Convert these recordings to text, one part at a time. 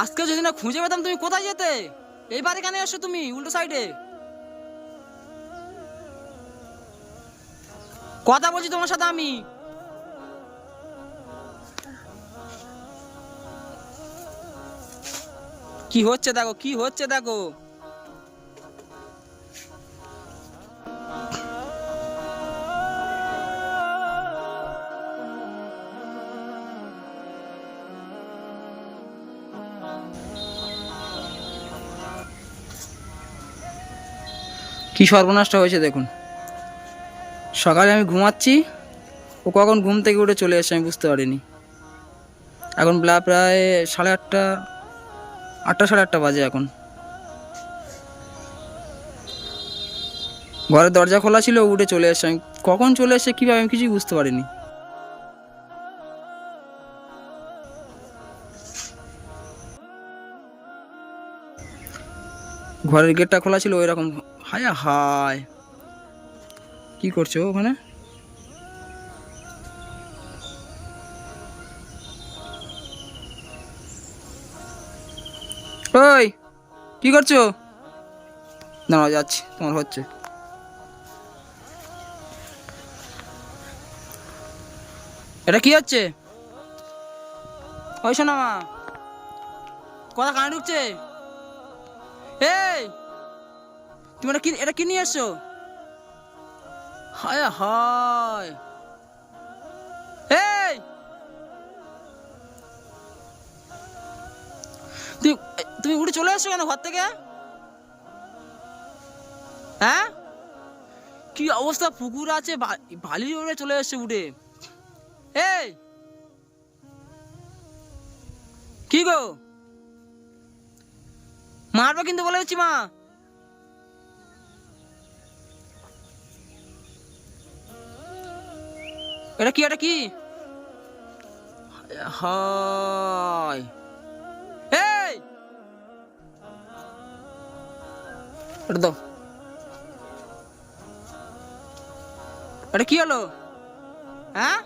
আজকে যদি না খুঁজে পেতাম তুমি কোথায় যেতে? এই বাড়ি কেন এসো তুমি, উল্টো সাইডে? কথা বলছি তোমার সাথে আমি। কি হচ্ছে দেখো, কি হচ্ছে দেখো? কি সর্বনাশটা হয়েছে দেখুন। সকালে আমি ঘুমাচ্ছি, ও কখন ঘুম থেকে উঠে চলে এসছে আমি বুঝতে পারিনি। এখন বেলা প্রায় সাড়ে আটটা আটটা সাড়ে আটটা বাজে এখন। ঘরের দরজা খোলা ছিল উঠে চলে এসছে আমি কখন চলে এসছে কীভাবে আমি কিছুই বুঝতে পারিনি। ঘরের গেটটা খোলা ছিল, ওই রকম হায় হায়। কি করছ ওখানে? ওই, কি করছ? দাঁড়াও, যাচ্ছি, তোমার হচ্ছে। এটা কি হচ্ছে? ওই শোনা মা, কথা কানে ঢুকছে? এই! তুমি এটা কি এটা কি নিয়ে এসছো হায় হায়। এই! তুমি তুমি উঠে চলে এসছো কেন ঘর থেকে? হ্যাঁ? কি অবস্থা? পুকুর আছে বা- বালির উড়ে চলে এসছে উঠে। এই! কি গো? মারবে কিন্তু বলে দিচ্ছি মা। এটা কি এটা কি? এটা এটা কি হলো? হ্যাঁ?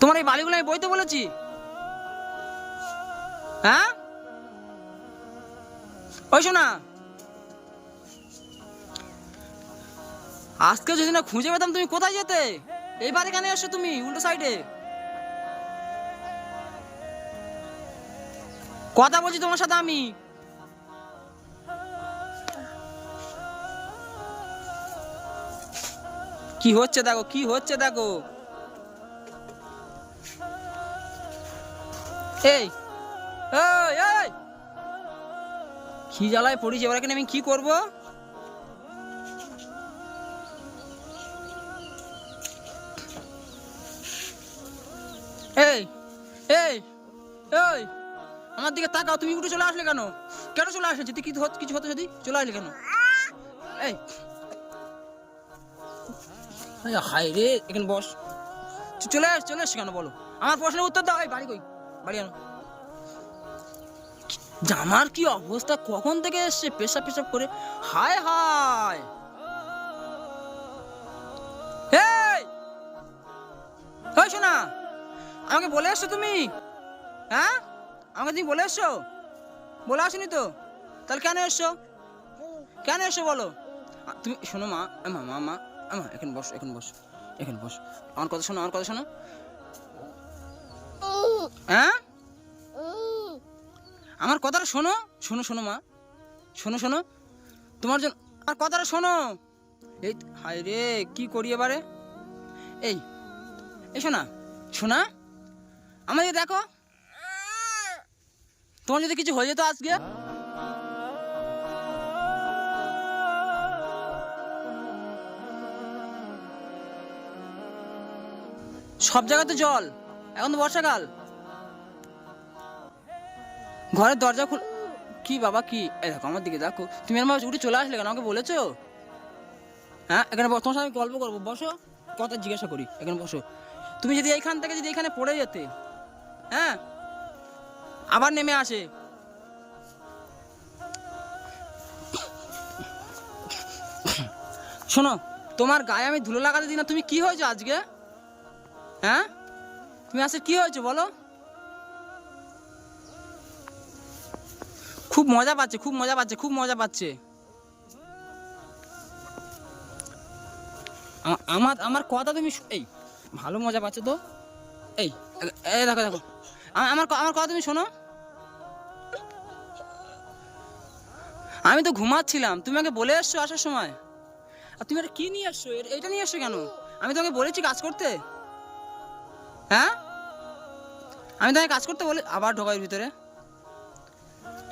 তোমার এই বালিগুলো আমি বইতে বলেছি। হ্যাঁ? ওই শোনা। আজকে যদি না খুঁজে পেতাম তুমি কোথায় যেতে? এই বাড়ি কেন এসছো তুমি, উল্টো সাইডে কথা বলছি তোমার সাথে আমি। কি হচ্ছে দেখো, কি হচ্ছে দেখো? এই! কি জ্বালায় পড়িছে, এবার এখানে আমি কি করব? এই এই এই, আমার দিকে তাকাও, তুমি উঠে চলে আসলে কেন? কেন চলে আসলে যদি কিছু কিছু হতো যদি চলে আসলে কেন? এই। হাই রে, এখানে বস। চলে আস চলে আসছি কেন বলো? আমার প্রশ্নের উত্তর দাও। এই, বাড়ি কই? বাড়ি আনো। জামার কি অবস্থা? কখন থেকে এসছে? পেশাব পেশাব করে। হায় হায়। আমাকে বলে এসছো তুমি। হ্যাঁ? আমাকে তুমি বলে এসছো বলে আসনি তো? তাহলে কেন এসছো কেন এসছো বলো? তুমি শোনো মা মা মা মা মা, এখন বস এখন বস এখন বস। আমার কথা শোনো, আমার কথা শোনো। হ্যাঁ? আমার কথাটা শোনো শোনো শোনো মা, শোনো শোনো। তোমার জন্য, আমার কথাটা শোনো। এই, হায় রে, কি করি এবারে? এই এই শোনা শোনা? আমাদের দেখো। তোমার যদি কিছু হয়ে যেত আজকে? সব জায়গাতে জল। এখন তো বর্ষাকাল। ঘরের দরজা খুল কি বাবা, কি? দেখো, আমার দিকে দেখো। তুমি আমার উঠে চলে আসলে কেন? আমাকে বলেছ? হ্যাঁ এখানে তোমার সাথে আমি গল্প করব। বসো, কথা জিজ্ঞাসা করি। এখানে বসো। তুমি যদি এইখান থেকে যদি এখানে পড়ে যেতে হ্যাঁ? আবার নেমে আসে। শোনো, তোমার গায়ে আমি ধুলো লাগাতে দিই না, তুমি কি হয়েছো আজকে? হ্যাঁ? তুমি আসে কি হয়েছো বলো? খুব মজা পাচ্ছে, খুব মজা পাচ্ছে, খুব মজা পাচ্ছে। আমার আমার কথা তুমি এই, ভালো মজা পাচ্ছে তো? এই। দেখো দেখো। আমার আমার কথা তুমি শোনো। আমি তো ঘুমাচ্ছিলাম, তুমি আমাকে বলে এসছো আসার সময়। আর তুমি এটা কি নিয়ে আসছো? এটা নিয়ে এসছো কেন? আমি তোমাকে বলেছি কাজ করতে। হ্যাঁ? আমি তোমাকে কাজ করতে বলে, আবার ঢোকাই ভিতরে।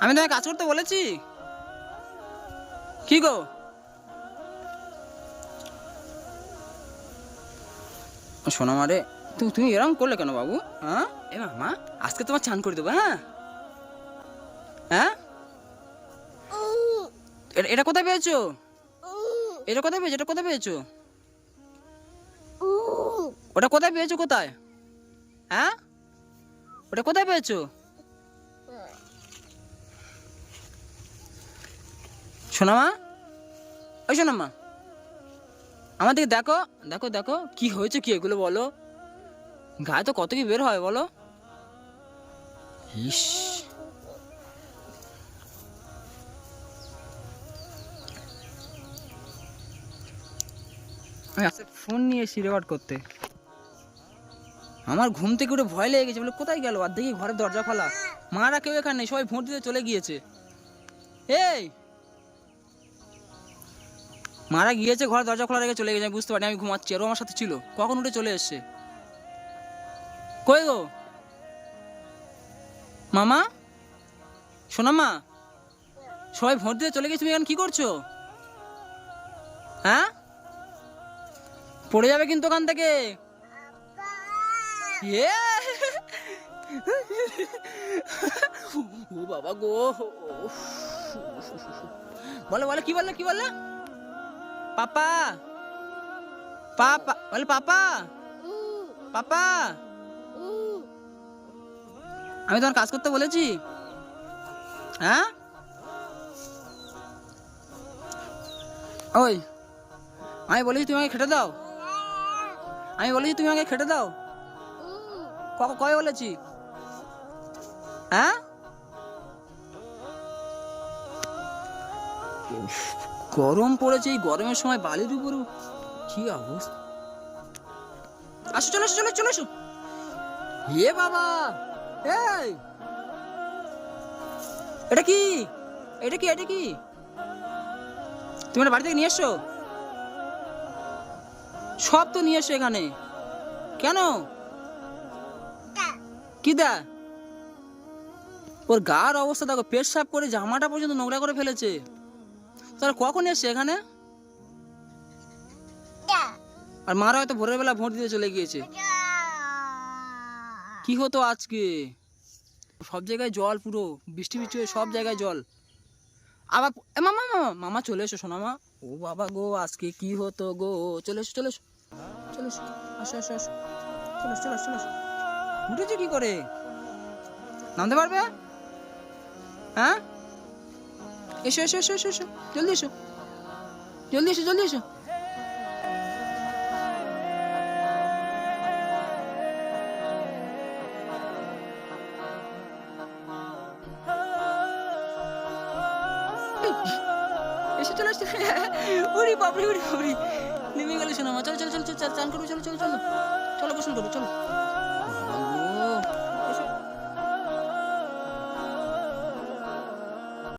আমি তোমাকে কাজ করতে বলেছি? কি গো? শোনো মারে তুমি তুমি এরকম করলে কেন বাবু? হ্যাঁ? এ মা আজকে তোমার চান করে দেবো হ্যাঁ? হ্যাঁ? এটা- কোথায় পেয়েছ? এটা কোথায় পেয়েছ? এটা কোথায় পেয়েছ? ওটা কোথায় পেয়েছ কোথায়? হ্যাঁ? ওটা কোথায় পেয়েছ? সোনামা? ওই সোনামা। আমার দিকে দেখো দেখো দেখো, কি হয়েছে কি এগুলো বলো? গায়ে তো কত কি বের হয় বলো? ইস। আমি ফোন নিয়ে এসেছি রেকর্ড করতে। আমার ঘুম থেকে উঠে ভয় লেগে গেছে বলে কোথায় গেল? আর দেখি ঘরের দরজা খোলা। মারা কেউ এখানে নেই সবাই ভোট দিতে চলে গিয়েছে। এই! মারা গিয়েছে ঘর দরজা খোলা রেখে চলে গেছে আমি বুঝতে পারি আমি ঘুমাচ্ছি আর আমার সাথে ছিল। কখন উঠে চলে এসছে? কই গো? মামা? শোনা মা সবাই ভোট দিতে চলে গেছে, তুমি এখন কি করছ? হ্যাঁ? পড়ে যাবে কিন্তু ওখান থেকে। এ! ও বাবা গো। বলো বলো, কি বললে কি বললে? পাপা। পাপা, বলে পাপা। পাপা। আমি তোমার কাজ করতে বলেছি? হ্যাঁ? ওই, আমি বলেছি তুমি আমাকে খেটে দাও। আমি বলেছি তুমি আমাকে খেটে দাও। ক- কবে বলেছি? হ্যাঁ? গরম পড়েছে, এই গরমের সময় বালির উপর কি অবস্থা? আসো, চলে চলে চলে এ বাবা! এই! এটা কি? এটা কি? এটা কি? তুমি বাড়ি থেকে নিয়ে এসছো সব তো নিয়ে এসো এখানে। কেন? কি দা? ওর গার অবস্থা দেখো পেট সাফ করে জামাটা পর্যন্ত নোংরা করে ফেলেছে। তাহলে কখন এসছে এখানে? আর মারা হয়তো ভোরের বেলা ভোট দিতে চলে গিয়েছে। কি হতো আজকে? সব জায়গায় জল পুরো, বৃষ্টি বৃষ্টি হয়ে সব জায়গায় জল। আবার মামা মামা মামা, চলে এসো, শোনা মা। ও বাবা গো, আজকে কি হতো গো? চলে এসো চলে এসো। চলে এসো, আসো আসো আসো। চলে এসো। উঠেছে কি করে? নামতে পারবে? হ্যাঁ? এসো এসো এসো এসো এসো। জলদি এসো। জলদি এসো জলদি এসো। এসে চলে আসছে। উড়ি বাপরে উড়ি বাপরে নেমে গেল শোনো মা চলো চলো চলো চলো, চান করব, চলো চলো চলো। চলো গোসল করব চলো।